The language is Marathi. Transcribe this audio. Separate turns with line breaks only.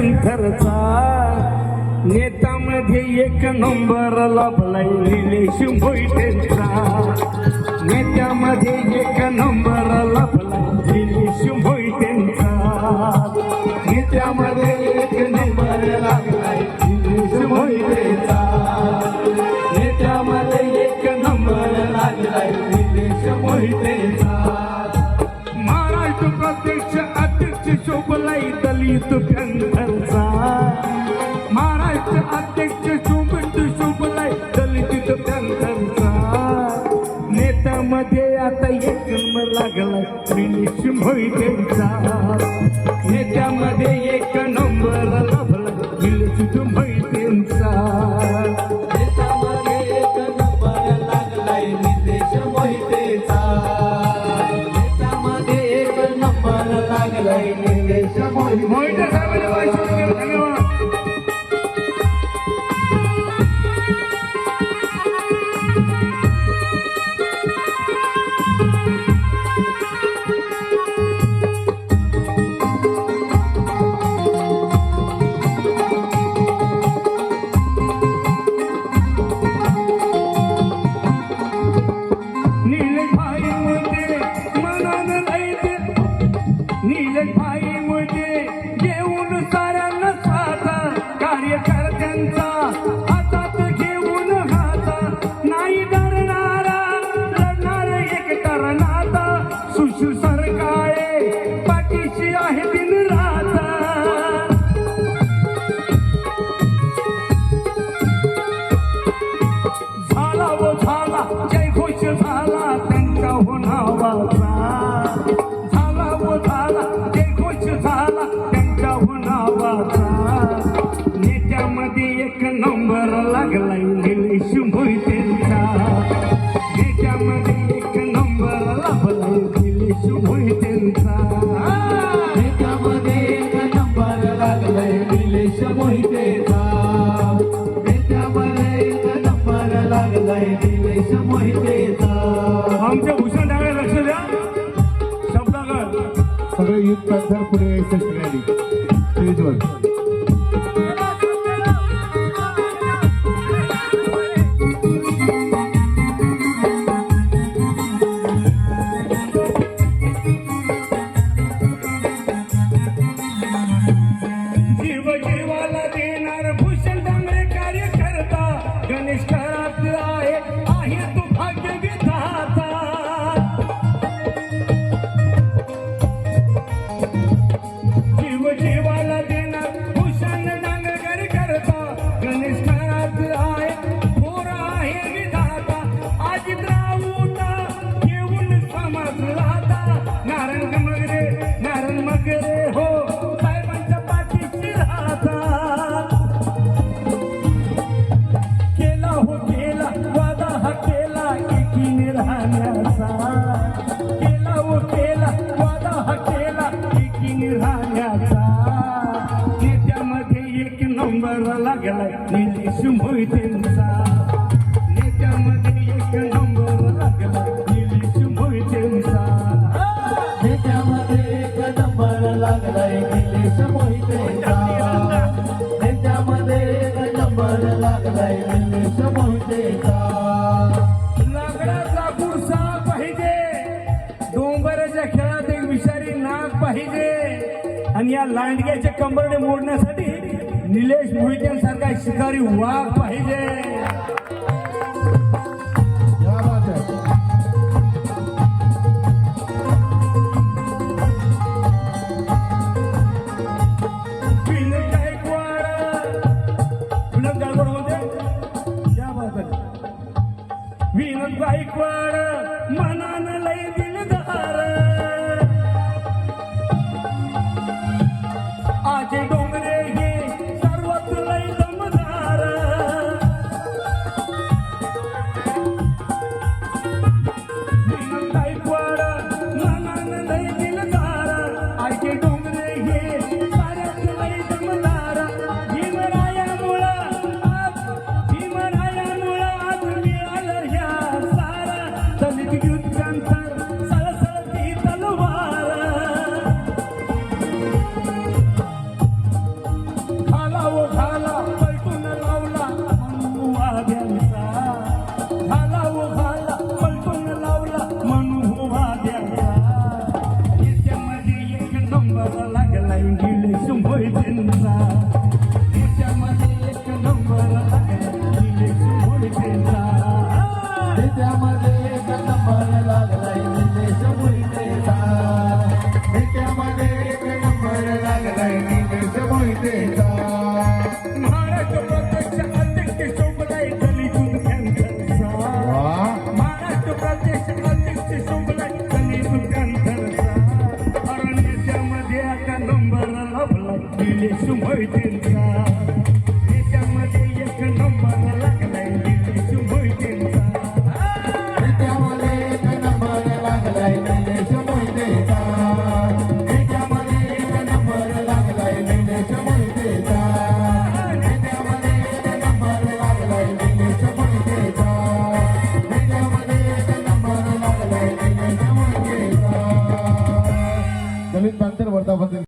शंकरचा. नेत्यामध्ये एक नंबर लाभलाय निलेश मोहितेचा नेत्यामध्ये एक नंबर लाभलाय निलेश मोहितेचा नेत्यामध्ये एक नंबर लागलाय निलेश मोहितेचा नेत्यामध्ये एक नंबर लागलाय निलेश मोहितेचा महाराष्ट्र प्रत्यक्ष अध्यक्ष शोभलाई दलित आता एक नंबर लागला. निलेश मोहितेचा नेत्यामध्ये एक नंबर मोहितेचा एक लागलाय निलेश मोहितेचा नेत्यामध्ये एक नंबर लागलाय निलेश मोहिते मोहिते धन्यवाद झाला जय घोष झाला त्यांच्या नावाचा नेत्यामध्ये एक नंबर लागलाय निलेश मोहितेंचा नेत्यामध्ये एक नंबर लागलाय निलेश मोहितेंचा नेत्यामध्ये एक नंबर लागलाय निलेश मोहितेचा नेत्यामध्ये एक नंबर लागलाय निलेश मोहितेचा आमच्या también pasar por este escenario. Number लागलाय निलेश मोहितेंचा नेत्यामध्ये एक नंबर लागलाय निलेश मोहितेंचा
नेत्यामध्ये एक नंबर लागलाय निलेश मोहितेचा नेत्यामध्ये एक नंबर लागलाय निलेश मोहितेचा
लाकडाचा गुरसा पाहिजे. डोंगराच्या खेळात एक विषारी नाग पाहिजे. आणि या लांडग्याचे कंबरडे मोडण्यासाठी निलेश मोहित्यांसारखा शिकारी वाघ पाहिजे.
சுமை தின்றார்